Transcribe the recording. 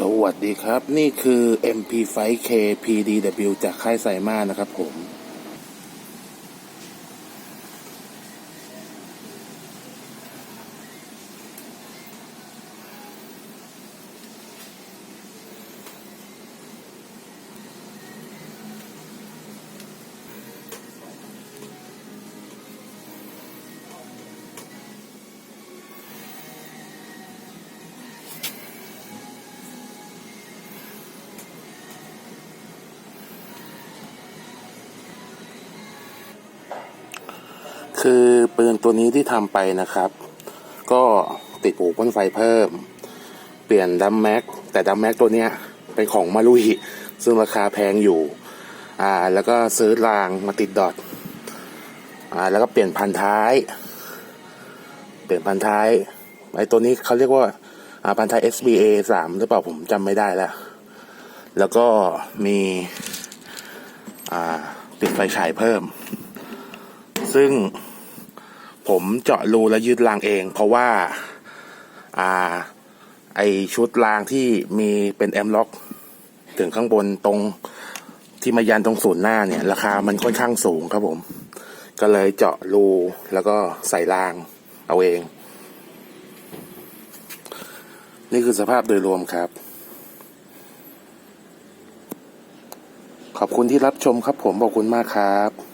สวัสดีครับ นี่คือ MP5K PDW จากค่ายไซมานะครับผม คือปืนตัวนี้ที่ทำไปนะครับ ก็ติดปูพ่นไฟเพิ่ม เปลี่ยนดัมแม็กแต่ดัมแม็กตัวเนี้ยเป็นของมารุหิซึ่งราคาแพงอยู่อ่าแล้วก็ซื้อรางมาติดดอทอ่าแล้วก็เปลี่ยนพันท้าย เปลี่ยนพันท้ายไอ้ตัวนี้เขาเรียกว่าอ่าพันท้าย SBA สามหรือเปล่าผมจำไม่ได้แล้ว แล้วก็มีอ่าติดไฟฉายเพิ่ม ซึ่ง ผมเจาะรูและยืดรางเอง เพราะว่าอ่าไอชุดรางที่มีเป็นแอมล็อก ถึงข้างบนตรงที่มายันตรงศูนย์หน้าเนี่ย ราคามันค่อนข้างสูงครับผม ก็เลยเจาะรูแล้วก็ใส่รางเอาเอง นี่คือสภาพโดยรวมครับ ขอบคุณที่รับชมครับผมขอบคุณมากครับ